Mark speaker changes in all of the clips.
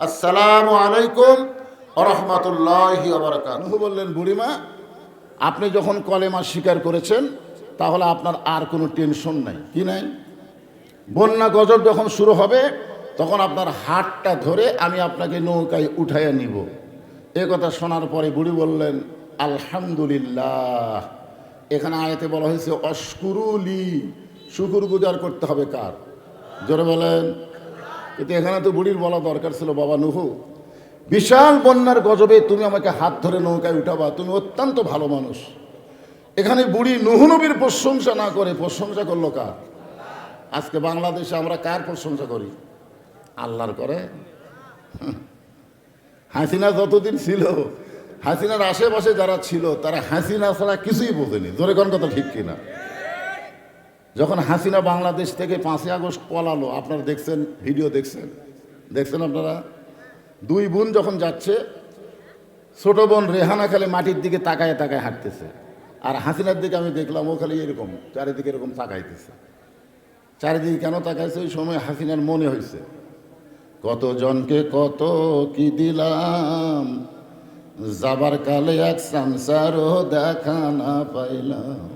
Speaker 1: আসসালামু আলাইকুম রহমতুল্লাহি
Speaker 2: নুহু বললেন, বুড়িমা, আপনি যখন কলেমা স্বীকার করেছেন, তাহলে আপনার আর কোনো টেনশন নাই। কি নাই? বন্যা গজব যখন শুরু হবে, তখন আপনার হাতটা ধরে আমি আপনাকে নৌকায় উঠাইয়া নিব। এ কথা শোনার পরে বুড়ি বললেন, আলহামদুলিল্লাহ, এখানে আয়াতে বলা হয়েছে অস্কুরুলি শুকুর গুজার করতে হবে কার? জোরে বলেন কিন্তু এখানে তো বুড়ির বলা দরকার ছিল, বাবা নুহু। বিশাল বন্যার গজবে তুমি আমাকে হাত ধরে নৌকায় উঠাবা, তুমি অত্যন্ত ভালো মানুষ। এখানে বুড়ি নুহু নবীর প্রশংসা না করে, প্রশংসা করল কার? আজকে বাংলাদেশে আমরা কার প্রশংসা করি? আল্লাহর করে। হাসিনা যতদিন ছিল, হাসিনার আশেপাশে যারা ছিল, তারা হাসিনা ছাড়া কিছুই বোঝেনি। জোরে কোন কথা ঠিক কিনা? যখন হাসিনা বাংলাদেশ থেকে পাঁচই আগস্ট পলালো আপনারা দেখছেন, ভিডিও দেখছেন। দেখছেন আপনারা? দুই বোন যখন যাচ্ছে, ছোট বোন রেহানা খালি মাটির দিকে তাকায় তাকায় হাঁটতেছে। আর হাসিনার দিকে আমি দেখলাম, ও খালি এরকম, চারিদিকে এরকম তাকাইতেছে। চারিদিকে কেন তাকাইছে? ওই সময় হাসিনার মনে হয়েছে কত জনকে কত কি দিলাম, যাবার কালে এক সংসারও দেখা না পাইলাম।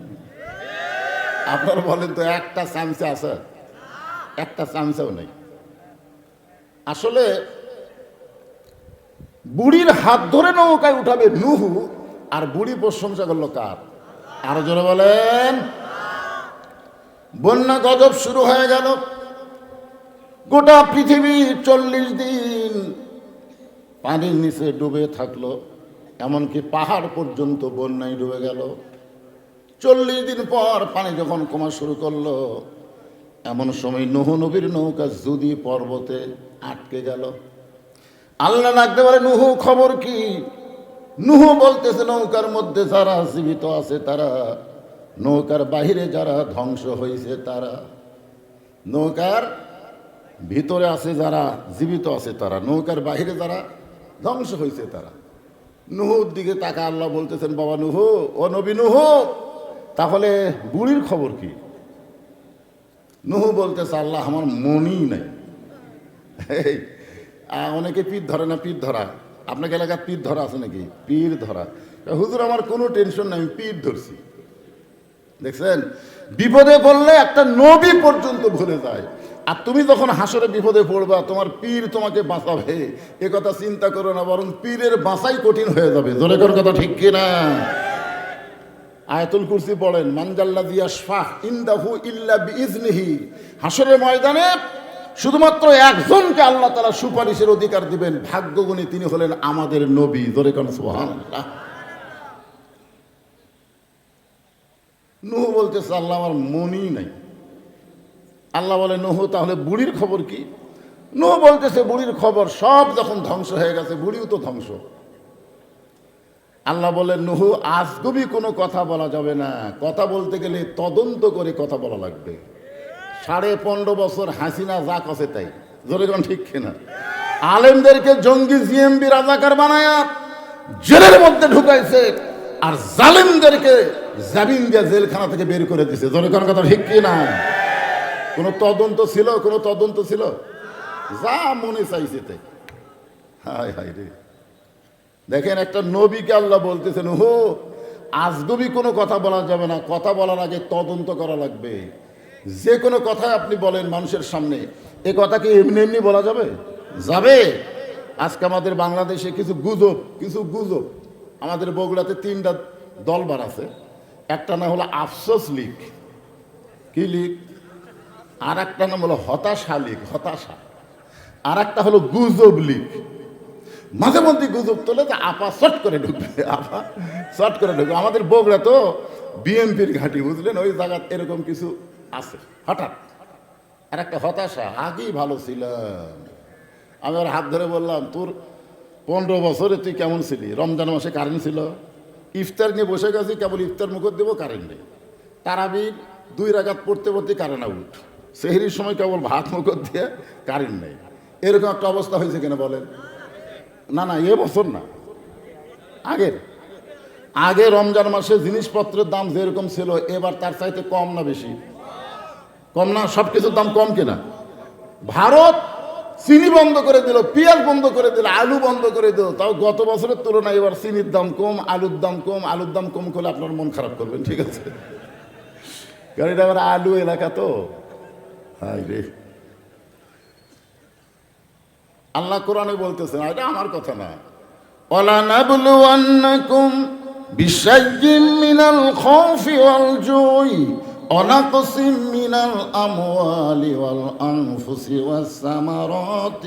Speaker 2: আপনারা বলেন তো, একটা চামচা আছে? একটা চামচাও নেই। আসলে বুড়ির হাত ধরে নৌকায় উঠাবে নুহু, আর বুড়ি প্রশংসা করল কার? আরও জোরে বলেন। বন্যা গজব শুরু হয়ে গেল। গোটা পৃথিবী চল্লিশ দিন পানির নিচে ডুবে থাকল, এমনকি পাহাড় পর্যন্ত বন্যায় ডুবে গেল। চল্লিশ দিন পর পানি যখন কমা শুরু করল, এমন সময় নহু নবীর নৌকা যদি পর্বতে আটকে গেল। আল্লাহ ডাকতে পারে নুহু, খবর কি? নুহু বলতেছে, নৌকার মধ্যে যারা জীবিত আছে তারা, নৌকার বাহিরে যারা ধ্বংস হয়েছে তারা, নৌকার ভিতরে আছে যারা জীবিত আছে তারা, নৌকার বাহিরে যারা ধ্বংস হয়েছে তারা। নুহুর দিকে তাকা আল্লাহ বলতেছেন, বাবা নুহু, ও নবী নুহু তাহলে বুড়ির খবর কি? নুহু বলতেছে, আল্লাহ, আমার মনই নাই। অনেকে পীর ধরে না, পীর ধরা। আপনাকে এলাকার পীর ধরা আছে নাকি? পীর ধরা। হুজুর, আমার কোনো টেনশন নাই, আমি পীর ধরছি। দেখছেন? বিপদে পড়লে একটা নবী পর্যন্ত ভুলে যায়। আর তুমি যখন হাসরে বিপদে পড়বা, তোমার পীর তোমাকে বাঁচাবে। এ কথা চিন্তা করো না, বরং পীরের বাঁচাই কঠিন হয়ে যাবে। জোরে কোন কথা ঠিক কিনা? আয়াতুল কুরসি পড়েন মানজাল্লা দিয়া শাহ ইন্দাহু ইল্লা হাসরের ময়দানে শুধুমাত্র একজনকে আল্লাহ তালা সুপারিশের অধিকার দিবেন, ভাগ্যগুণী তিনি হলেন আমাদের নবী। জোরে কোন, সুবহানাল্লাহ। নুহু বলতেছে আল্লাহ আমার মনই নাই। আল্লাহ বলে, নহু, তাহলে বুড়ির খবর কি? নুহু বলতেছে, বুড়ির খবর সব যখন ধ্বংস হয়ে গেছে, বুড়িও তো ধ্বংস। আল্লাহ বলেন, নুহু আজগবি কোনো কথা বলা যাবে না। কথা বলতে গেলে তদন্ত করে কথা বলা লাগবে। সাড়ে পনেরো বছর হাসিনা যা কষে তাই। জোরে কোন ঠিক কিনা? আলেমদেরকে জঙ্গি জিএমবি রাজাকার বানায়া জেলের মধ্যে ঢুকাইছে আর জালেমদেরকে জামিন দিয়ে জেলখানা থেকে বের করে দিছে। জোরে কোন কথা ঠিক কিনা? কোনো তদন্ত ছিল? কোনো তদন্ত ছিল? যা মনে চাইছে তাই। হায় হায় রে। দেখেন একটা নবীকে আল্লাহ বলতেছেন হো আজগবি কোনো কথা বলা যাবে না, কথা বলার আগে তদন্ত করা লাগবে। যে কোনো কথা আপনি বলেন মানুষের সামনে, এ কথা কি এমনি এমনি বলা যাবে? যাবে। আজকে আমাদের বাংলাদেশে কিছু গুজব কিছু গুজব। আমাদের বগুড়াতে তিনটা দলবার আছে। একটা না হলো আফসোস লীগ। কি লীগ? আর একটা নাম হলো হতাশা লীগ, হতাশা। আর একটা হলো গুজব লীগ। মাঝে মধ্যে গুজব তোলে তো আপা শট করে ঢুকবে, আপা শট করে ঢুকবে। আমাদের বগুড়া তো বিএনপির ঘাঁটি, বুঝলেন? ওই জায়গা এরকম কিছু আছে, হঠাৎ। আর একটা হতাশা, আগেই ভালো ছিলাম। আমি ওর হাত ধরে বললাম, তোর পনেরো বছরে তুই কেমন ছিলি? রমজান মাসে কারেন্ট ছিল? ইফতার নিয়ে বসে গেছি, কেবল ইফতার মুখত দেবো কারেন্ট নেই। তারাবির দুই রাগাত পড়তে পড়তে কারেন্ট আউট সেহরির সময় কেবল ভাত মুখত দিয়ে কারেন্ট নেই। এরকম একটা অবস্থা হয়েছে কিনা বলেন? না না, এ বছর না। আগের। আগে রমজান মাসে জিনিসপত্রের দাম যেরকম ছিল, এবার তার চাইতে কম না বেশি। কম না সব কিছুর দাম কম কিনা? ভারত চিনি বন্ধ করে দিল, পেঁয়াজ বন্ধ করে দিল, আলু বন্ধ করে দিল। তাও গত বছরের তুলনায় এবার চিনির দাম কম, আলুর দাম কম, আলুর দাম কম করলে আপনার মন খারাপ করবেন, ঠিক আছে? কারণ এটা আবার আলু এলাকা তো। হাই রে। আল্লাহ কোরআনে বলতেছেন এটা আমার কথা না ولنبلونكم بشيء من الخوف والجوع ونقص من الأموال والأنفس والثمرات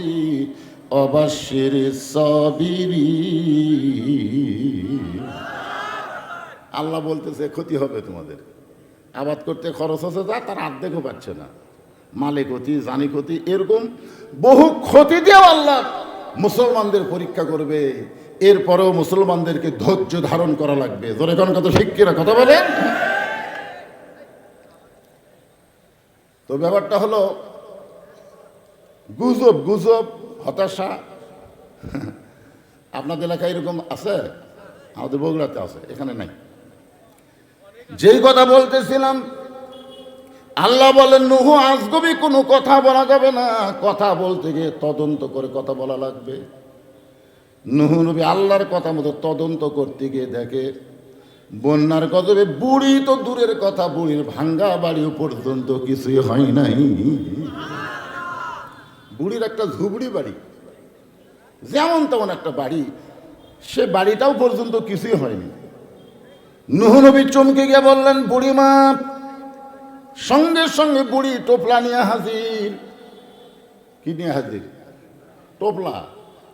Speaker 2: وبشر الصابرين আল্লাহ বলতেছে ক্ষতি হবে তোমাদের আবাদ করতে খরচ হচ্ছে যা তার অর্ধেকও পাচ্ছে না মালে ক্ষতি জানি ক্ষতি, এরকম বহু ক্ষতি দিয়েও আল্লাহ মুসলমানদের পরীক্ষা করবে। এরপরেও মুসলমানদেরকে ধৈর্য ধারণ করা লাগবে। জোরে কোন কত শিক্ষিরা কথা বলেন? তো ব্যাপারটা হলো, গুজব গুজব, হতাশা, আপনাদের এলাকায় এরকম আছে? আমাদের বগুড়াতে আছে, এখানে নাই। যেই কথা বলতেছিলাম আল্লাহ বলেন, নুহু, আজগবি কোনো কথা বলা যাবে না। কথা বলতে গিয়ে তদন্ত করে কথা বলা লাগবে। নুহু নবী আল্লাহর কথা মতো তদন্ত করতে গিয়ে দেখে, বন্যার গজবে বুড়ি তো দূরের কথা, বুড়ির ভাঙ্গা বাড়িও পর্যন্ত কিছুই হয় নাই। বুড়ির একটা ঝুবড়ি বাড়ি, যেমন তেমন একটা বাড়ি, সে বাড়িটাও পর্যন্ত কিছুই হয়নি। নুহ নবী চমকে গিয়ে বললেন, বুড়িমা সঙ্গে সঙ্গে বুড়ি টোপলা নিয়ে হাজির। কি নিয়ে হাজির? টোপলা।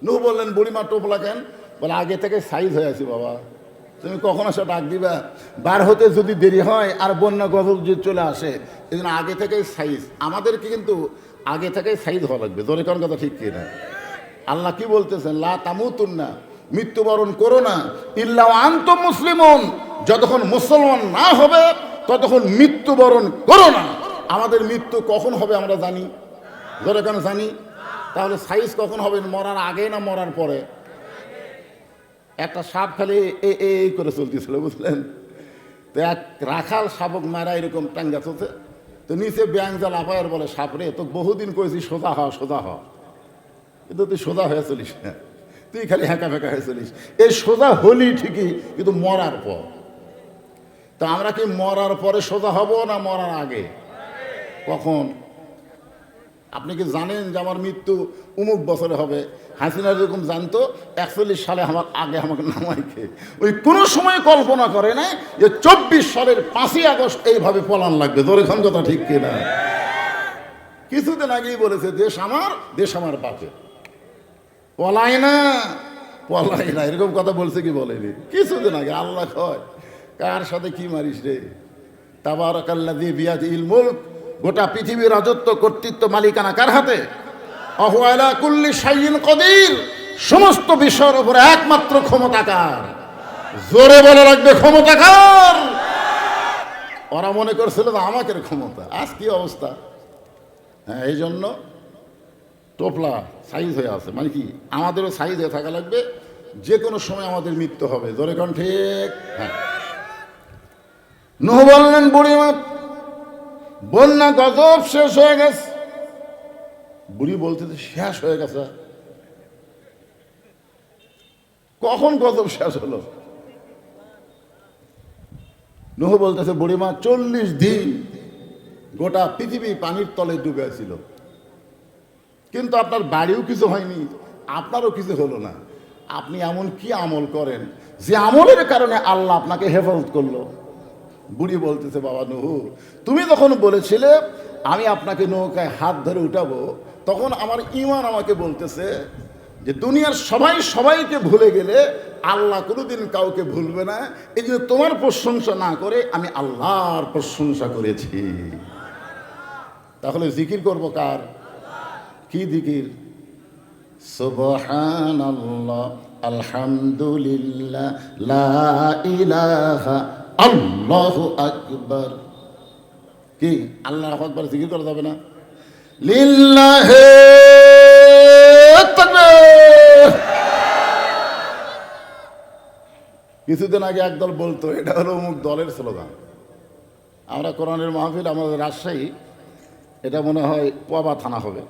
Speaker 2: নু বললেন, বুড়িমা, টোপলা কেন? বলে, আগে থেকে সাইজ হয়ে আছি বাবা। তুমি কখন আসো ডাক দিবা? বার হতে যদি দেরি হয় আর বন্যা গজব যদি চলে আসে এই জন্য আগে থেকেই সাইজ। আমাদেরকে কিন্তু আগে থেকেই সাইজ হওয়া লাগবে। জোরে কারণ কথা ঠিক কিনা? আল্লাহ কি বলতেছেন? লা তামুতুন না মৃত্যুবরণ করো না। ইল্লা আন্ত মুসলিমন। যতক্ষণ মুসলমান না হবে ততক্ষণ মৃত্যুবরণ করো না। আমাদের মৃত্যু কখন হবে আমরা জানি। ধরে কেন জানি? তাহলে সাইজ কখন হবে? মরার আগে না মরার পরে? একটা সাপ খালি এ এই করে চলতেছিল, বুঝলেন? তো এক রাখাল শাবক মারা এরকম টাঙ্গা চলছে। তো নিচে ব্যাং জাল আপায়ের বলে, সাপ রে তো বহুদিন কয়েছি সোজা হ সোজা হ। কিন্তু তুই সোজা হয়ে চলিস তুই খালি হ্যাঁকা ফেঁকা হয়ে চলিস। এই সোজা হলি ঠিকই, কিন্তু মরার পর। তা আমরা কি মরার পরে সোজা হব না মরার আগে? কখন? আপনি কি জানেন যে আমার মৃত্যু উমুক বছরে হবে? হাসিনা যেরকম জানতো, একচল্লিশ সালে আমার আগে আমাকে নামাইকে ওই কোনো সময় কল্পনা করে নাই যে চব্বিশ সালের পাঁচই আগস্ট এইভাবে পলান লাগবে। তোর এখন কথা ঠিক কিনা? কিছুদিন আগেই বলেছে, দেশ আমার দেশ আমার বাপে পলাই না পলাই না। এরকম কথা বলছে কি বলেনি? কিছুদিন আগে, আল্লাহ কয়। কার সাথে কি মারিস রে? তাবারাকাল্লা দিয়ে বিয়াজ ইল মুল্ক, গোটা পৃথিবীর রাজত্ব, কর্তৃত্ব, মালিকানা কার হাতে? অহুয়ালা কুল্লি কদির। সমস্ত বিষয়ের উপরে একমাত্র ক্ষমতাকার জোরে বলে রাখবে ক্ষমতাকার ওরা মনে করছিল আমাকে ক্ষমতা। আজ কি অবস্থা? হ্যাঁ এই জন্য টোপলা সাইজ হয়ে আছে। মানে কি, আমাদেরও সাইজ হয়ে থাকা লাগবে। যে কোনো সময় আমাদের মৃত্যু হবে। জোরে কণ্ঠে হ্যাঁ। নুহ বললেন বুড়িমা বন্যা গজব শেষ হয়ে গেছে। বুড়ি বলতে শেষ হয়ে গেছে। কখন গজব শেষ হলো? নুহ বলতেছে বুড়িমা চল্লিশ দিন গোটা পৃথিবী পানির তলে ডুবে ছিল। কিন্তু আপনার বাড়িও কিছু হয়নি, আপনারও কিছু হলো না। আপনি এমন কি আমল করেন যে আমলের কারণে আল্লাহ আপনাকে হেফাজত করল? বুড়ি বলতেছে, বাবা নুহু, তুমি যখন বলেছিলে আমি আপনাকে নৌকায় হাত ধরে উঠাবো, তখন আমার ইমান আমাকে বলতেছে যে দুনিয়ার সবাই সবাইকে ভুলে গেলে আল্লাহ কোনোদিন কাউকে ভুলবে না। এই জন্য তোমার প্রশংসা না করে আমি আল্লাহর প্রশংসা করেছি। তাহলে জিকির করব কার? কি জিকির? সুবহানাল্লাহ, আলহামদুলিল্লাহ, লা ইলাহা আল্লাহু আকবার। কি? আল্লাহ আকবার জিকির করা যাবে না। লিল্লাহে কিছুদিন আগে একদল বলতো, এটা হলো অমুক দলের স্লোগান। আমরা কোরআনের মাহফিল, আমাদের রাজশাহী, এটা মনে হয় পোয়াবা থানা হবে।